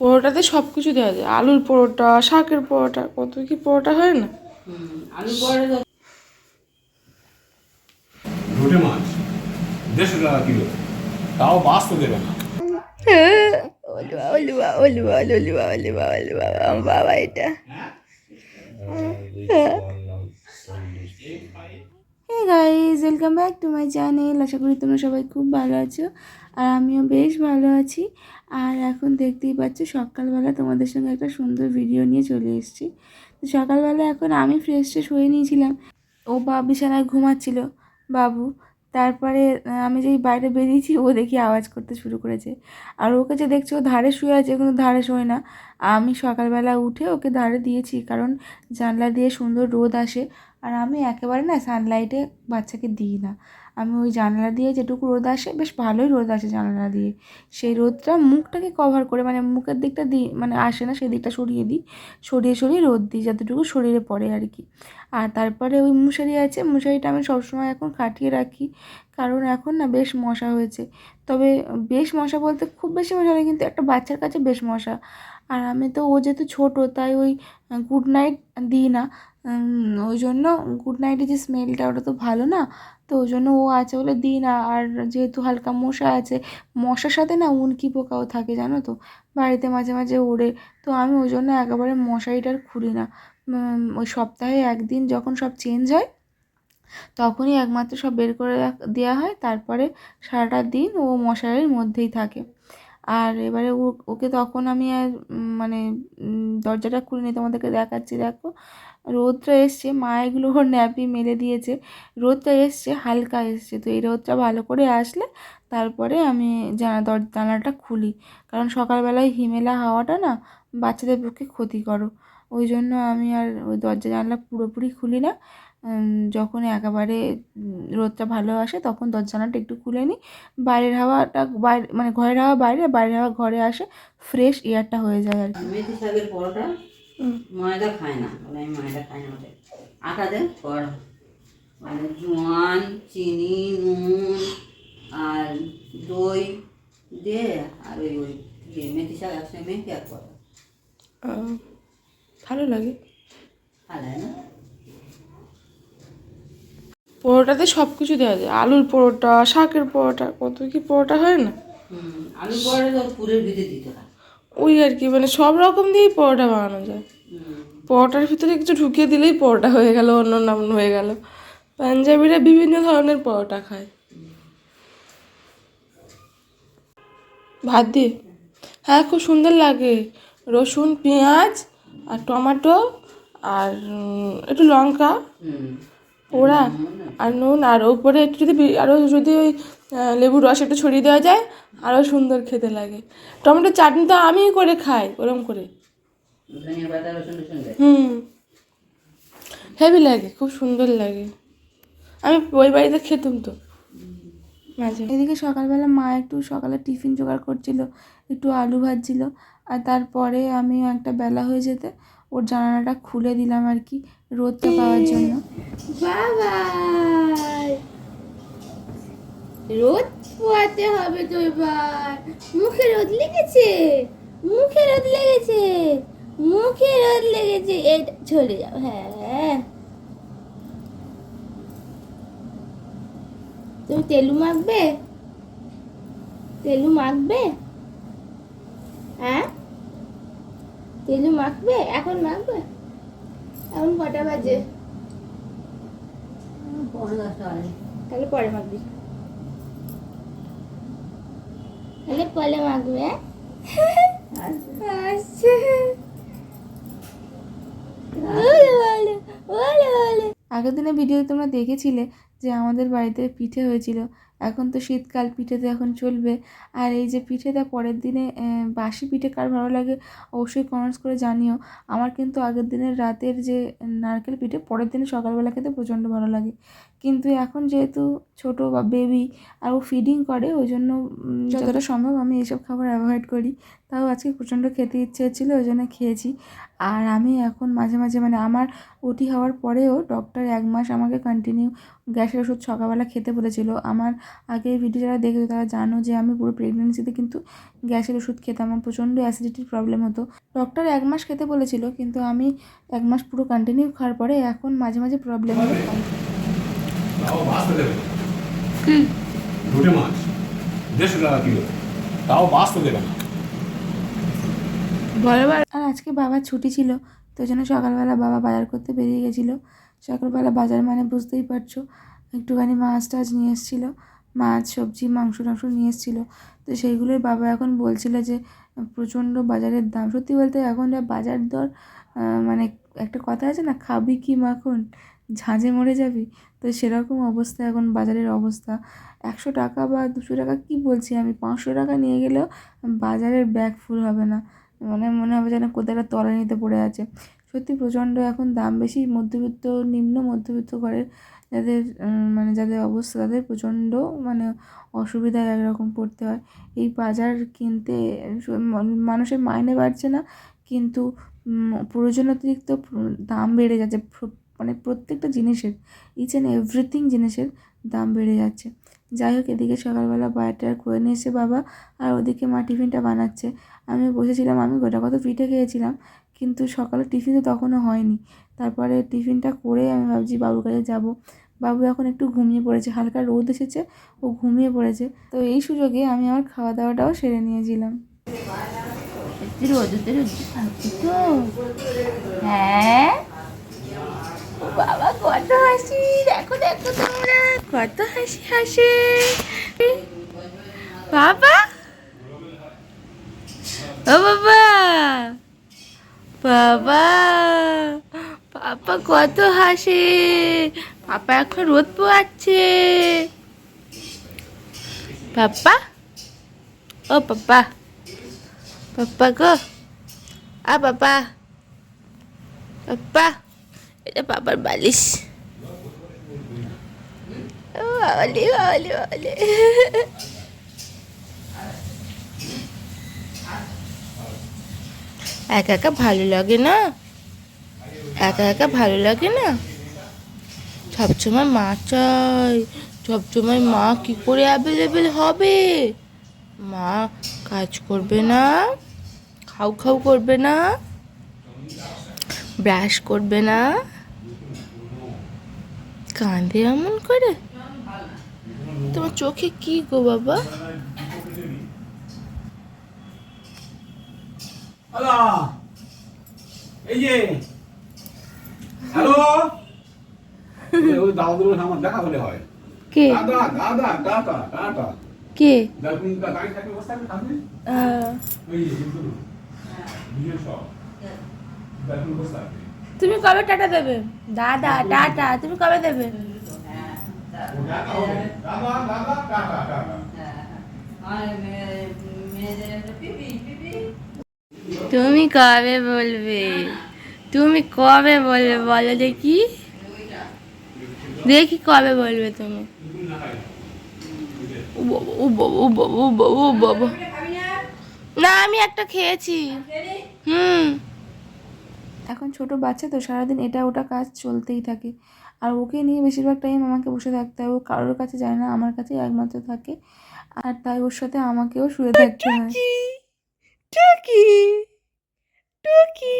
পরোটাতে সব কিছু দেওয়া যায় আলুর পরোটা শাকের পরোটা কত কি পরোটা হয় না মাছ দেড়শো টাকা কিলো তাও বাঁচতে দেবে বাবা এটা hey guys welcome back to my channel আশা করি তোমরা সবাই খুব ভালো আছো আর আমিও বেশ ভালো আছি। আর এখন দেখতেই পাচ্ছ সকালবেলা তোমাদের সঙ্গে একটা সুন্দর ভিডিও নিয়ে চলে এসেছি। তো সকালবেলা এখন আমি ফ্রেশ ট্রেশ হয়ে নিয়েছিলাম। ও বা বিছানায় ঘুমাচ্ছিল, বাবু। তারপরে আমি যেই বাইরে বেরিয়েছি, ও দেখি আওয়াজ করতে শুরু করেছে। আর ওকে যে দেখছি, ও ধারে শুয়ে আছে কিন্তু ধারে শোয় না। আমি সকালবেলা উঠে ওকে ধারে দিয়েছি, কারণ জানলা দিয়ে সুন্দর রোদ আসে। আর আমি একেবারে না সানলাইটে বাচ্চাকে দিই না। আমি ওই জানলা দিয়ে যেটুকু রোদ আসে, বেশ ভালোই রোদ আসে জানলা দিয়ে। সেই রোদটা মুখটাকে কভার করে মানে মুখের দিকটা দিই মানে আসে না, সেই দিকটা সরিয়ে দিই। সরিয়ে সরিয়ে রোদ দিই, যতটুকু শরীরে পড়ে আর কি। আর তারপরে ওই মশারি আছে, মশারিটা আমি সবসময় এখন কাটিয়ে রাখি। কারণ এখন না বেশ মশা হয়েছে। তবে বেশ মশা বলতে খুব বেশি মশা নেই কিন্তু একটা বাচ্চার কাছে বেশ মশা। আর আমি তো, ও যেহেতু ছোটো, তাই ওই গুড নাইট দিই না। ওই জন্য গুড নাইটের যে স্মেলটা ওটা তো ভালো না। তো ওই জন্য ও আছে বলে দিই না। আর যেহেতু হালকা মশা আছে, মশার সাথে না উনকি পোকাও থাকে, জানো তো? বাড়িতে মাঝে মাঝে ওড়ে। তো আমি ওই জন্য একেবারে মশারিটার খুলি না। ওই সপ্তাহে একদিন যখন সব চেঞ্জ হয়, তখনই একমাত্র সব বের করে দেওয়া হয়। তারপরে সারাটা দিন ও মশারির মধ্যেই থাকে। আর এবারে ওকে তখন আমি আর মানে দরজাটা খুলিনি তোমাদেরকে দেখাচ্ছি, দেখো। রোদটা এসছে, মা এগুলো ওর ন্যাপি মেলে দিয়েছে। রোদটা এসছে, হালকা এসছে, তো এই রোদটা ভালো করে আসলে তারপরে আমি জানা, দর, জানালাটা খুলি। কারণ সকালবেলায় হিমেলা হাওয়াটা না বাচ্চাদের পক্ষে ক্ষতিকর। ওই জন্য আমি আর ওই দরজা জানলা পুরোপুরি খুলি না। যখন একেবারে রোদটা ভালো আসে তখন দরজা জানালাটা একটু খুলে নিই। বাইরের হাওয়াটা বাইরে মানে ঘরের হাওয়া বাইরে বাইরের হাওয়া ঘরে আসে ফ্রেশ এয়ারটা হয়ে যায় আর কি। মেথি শাকের পরোটা ময়দা খায় না আমি ময়দা খাই না আটা দে কর মানে জোয়ান চিনি নুন আর দই দে আর ওই ওই ইয়ে মেথি শাক একসঙ্গে মেখে আর আহ, ভালো লাগে। ভালো না? পরোটাতে সব কিছু দেওয়া যায়। আলুর পরোটা শাকের পরোটা কত কি পরোটা হয় না? হুম আলু পুরের ভিতরে দিতে হয়। ওই আর কি মানে সব রকম দিয়েই পরোটা বানানো যায়। পরোটার ভিতরে কিছু ঢুকিয়ে দিলেই পরোটা হয়ে গেল অন্য নাম হয়ে গেল। পাঞ্জাবিরা বিভিন্ন ধরনের পরোটা খায়। ভাত দিয়ে? হ্যাঁ খুব সুন্দর লাগে। রসুন পেঁয়াজ আর টমেটো আর একটু লঙ্কা। পোড়া আর নুন আর ওপরে একটু যদি আরও যদি ওই লেবুর রস একটু ছড়িয়ে দেওয়া যায় আরও সুন্দর খেতে লাগে। টমেটো চাটনি তো আমিই করে খাই, ওরম করে। হুম। হেভি লাগে, খুব সুন্দর লাগে। আমি ওই বাড়িতে খেতাম তো। মাঝে। এদিকে সকালবেলা মা একটু সকালে টিফিন জোগাড় করছিল, একটু আলু ভাজছিল, আর তারপরে আমি একটা বেলা হয়ে যেতে ওর জানালাটা খুলে দিলাম আর কি রোদটা পাওয়ার জন্য। বাবাই রোদ পোয়াতে হবে তো এবার। মুখে রোদ লেগেছে? মুখে রোদ লেগেছে? মুখে রোদ লেগেছে? এই চলে যাও হ্যাঁ। তুমি তেলু মাখবে? তেলু মাখবে? হ্যাঁ? তেলু মাখবে? এখন মাখবে? এখন কটা বাজে? তাহলে পরে মাখবি। তাহলে পরে মাখবে হ্যাঁ? আচ্ছা। আগের দিনে ভিডিও তোমরা দেখেছিলে যে আমাদের বাড়িতে পিঠে হয়েছিল। এখন তো শীতকাল পিঠে তো এখন চলবে। আর এই যে পিঠেটা পরের দিনে বাসি পিঠে কার ভালো লাগে অবশ্যই কমেন্টস করে জানিও। আমার কিন্তু আগের দিনের রাতের যে নারকেল পিঠে পরের দিনে সকালবেলা খেতে প্রচণ্ড ভালো লাগে। কিন্তু এখন যেহেতু ছোট বা বেবি আর ও ফিডিং করে ওই জন্য যতটা সম্ভব আমি এইসব খাবার অ্যাভয়েড করি। তাও আজকে প্রচণ্ড খেতে ইচ্ছে হচ্ছিল ওই জন্য খেয়েছি। আর আমি এখন মাঝে মাঝে মানে আমার ওটি হওয়ার পরেও ডক্টর এক মাস আমাকে কন্টিনিউ গ্যাসের ওষুধ সকালবেলা খেতে বলেছিল। আমার আগের ভিডিও যারা দেখেছ তারা জানো যে আমি পুরো প্রেগনেন্সিতে কিন্তু গ্যাসের ওষুধ খেতাম আমার প্রচণ্ড অ্যাসিডিটির প্রবলেম হতো। ডক্টর এক মাস খেতে বলেছিল কিন্তু আমি এক মাস পুরো কন্টিনিউ খাওয়ার পরে এখন মাঝে মাঝে প্রবলেম আর আজকে বাবার ছুটি ছিল তো ওই জন্য সকালবেলা বাবা বাজার করতে বেরিয়ে গেছিল। সকালবেলা বাজার মানে বুঝতেই পারছ একটুখানি মাছ টাছ নিয়ে এসেছিল। মাছ, সবজি, মাংস টাংস নিয়ে এসেছিল। তো সেইগুলোই বাবা এখন বলছিল যে, প্রচণ্ড বাজারের দাম। সত্যি বলতে এখন যা বাজার দর মানে একটা কথা আছে না, খাবি কি মাখন, ঝাঁঝে মরে যাবি। তো সেরকম অবস্থা এখন বাজারের অবস্থা। একশো টাকা বা দুশো টাকা কি বলছি আমি? পাঁচশো টাকা নিয়ে গেলেও বাজারের ব্যাগ ফুল হবে না। মানে মনে হবে যেন কোথাও একটা তলানিতে পড়ে আছে। সত্যি প্রচণ্ড এখন দাম বেশি। মধ্যবিত্ত, নিম্ন মধ্যবিত্ত ঘরের যাদের মানে যাদের অবস্থা তাদের প্রচণ্ড মানে অসুবিধায় একরকম পড়তে হয়। এই বাজার কিনতে মানুষের মাইনে বাড়ছে না, কিন্তু প্রয়োজন অতিরিক্ত দাম বেড়ে যাচ্ছে। মানে প্রত্যেকটা জিনিসের ইচ অ্যান্ড এভরিথিং জিনিসের দাম বেড়ে যাচ্ছে। যাই হোক, এদিকে সকালবেলা বাজারটা করে নিয়ে এসে বাবা আর ওদিকে মা টিফিনটা বানাচ্ছে। আমি বসেছিলাম, আমি গোটা কত পিঠে খেয়েছিলাম। কিন্তু সকালে টিফিন তো তখনও হয়নি। তারপরে টিফিনটা করে আমি ভাবছি বাবুর কাছে যাব। বাবু এখন একটু ঘুমিয়ে পড়েছে, হালকা রোদ এসেছে, ও ঘুমিয়ে পড়েছে। তো এই সুযোগে আমি আমার খাওয়া দাওয়াটাও সেরে নিয়েছিলাম। হ্যাঁ? বাবা, কত হাসি! দেখো দেখো তোমরা। কত হাসি, হাসে। বাবা! ও বাবা! বাবা পাপা কত হাসে। পাপা এখন রোদ পোয়াচ্ছে। পাপা ও পাপা পাপা গো, আ পাপা পাপা এটা পাপার বালিশ। ও বাবালি বাবালি বাবালি। একা একা ভালো লাগে না? একা একা ভালো লাগে না? সবসময় মা চাই সবসময় মা কি করে অ্যাভেলেবেল হবে? মা কাজ করবে না খাও খাও করবে না ব্রাশ করবে না কাঁদে এমন করে? তোমার চোখে কি গো বাবা? হ্যালো এই যে। হ্যালো? ওই দাদাদের আমার দেখা হলে হয়। কে? দাদা দাদা টাটা টাটা কে? তুমি কবে টাটা দেবে? দাদা টাটা তুমি কবে দেবে? দাদা দাদা টাটা টাটা আর মেয়ে- মেয়েদের একটা পিপি পিপি তুমি কবে বলবে? তুমি কবে বলবে বলো দেখি। দেখি কবে বলবে তুমি। না আমি একটা খেয়েছি। হুম। এখন ছোট বাচ্চা তো সারাদিন এটা ওটা কাজ চলতেই থাকে। আর ওকে নিয়ে বেশিরভাগ টাইম আমাকে বসে থাকতে হয়। ও কারোর কাছে যায় না আমার কাছেই একমাত্র থাকে। আর তাই ওর সাথে আমাকেও শুয়ে থাকতে হয়। টুকি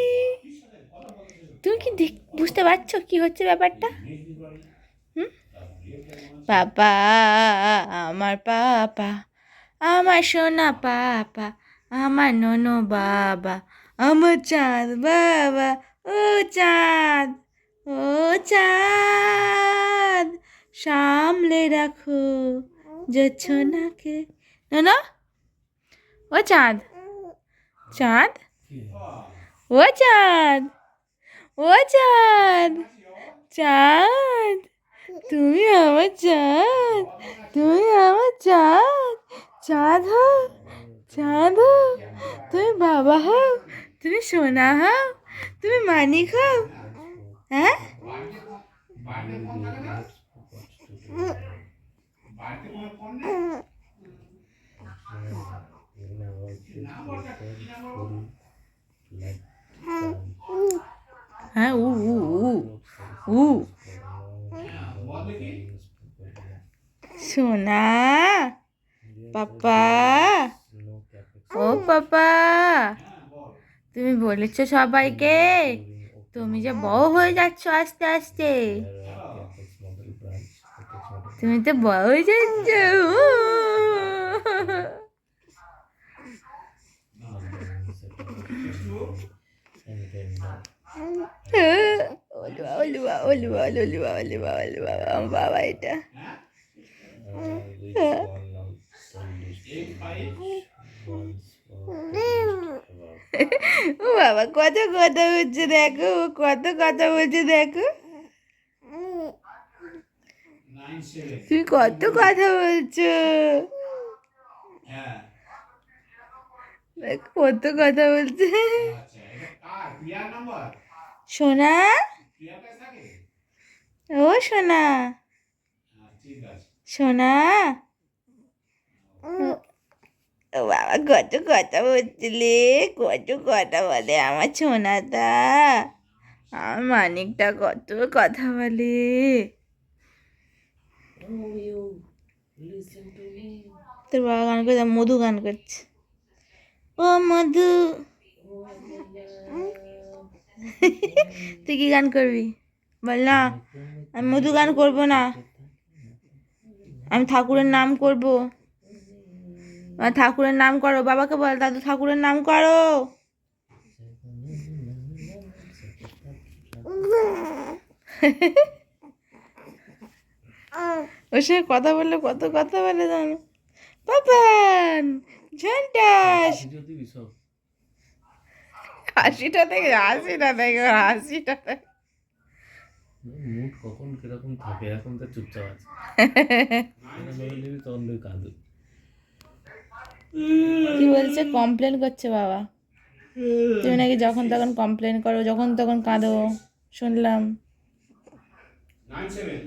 তুমি কি দেখ, বুঝতে পারছ কি হচ্ছে ব্যাপারটা? হুম? পাপা আমার পাপা, আমার সোনা পাপা, আমার ননো বাবা, আমার চাঁদ বাবা, ও চাঁদ ও চাঁদ, সামলে রাখো জোছনাকে না ও চাঁদ চাঁদ? ও চাঁদ ও চাঁদ চাঁদ তুমি আমার চাঁদ, তুমি আমার চাঁদ চাঁদ হও চাঁদ হও, তুমি বাবা হও, তুমি সোনা হও, তুমি মানিক হও হ্যাঁ? হ্যাঁ উ উ উ উ। সোনা, পাপা। ও, পাপা। তুমি বলেছ সবাইকে, তুমি যে বড় হয়ে যাচ্ছ আস্তে আস্তে। তুমি তো বড় হয়ে যাচ্ছ। ওলুয়া ওলুয়া বাবা এটা ও বাবা কত কথা বলছে দেখো, কত কথা বলছে দেখো। তুমি কত কথা বলছো কত কথা বলছে সোনা? ও সোনা। সোনা? ও বাবা কত কথা বলছিলে? কত কথা বলে আমার সোনাটা? আমার মানিকটা কত কথা বলে? তোর বাবা গান করছে মধু গান করছে। ও মধু। তুই কি গান করবি? বল না। আমি মধু গান করব না। আমি ঠাকুরের নাম করব। আর ঠাকুরের নাম করো। বাবাকে বল দাদু ঠাকুরের নাম করো। ওর সঙ্গে কথা বললে কত কথা বলে জানো? পাপান ঝান্টাস। হাসিটা দেখে হাসিটা দেখে হাসিটা দেখে। মুড কখন কীরকম থাকে? এখন তো চুপচাপ আছে। যখন তখন কাঁদু কি বলছে? কমপ্লেন করছে বাবা। তুমি নাকি যখন তখন কমপ্লেন করো যখন তখন কাঁদো। শুনলাম। Nine seven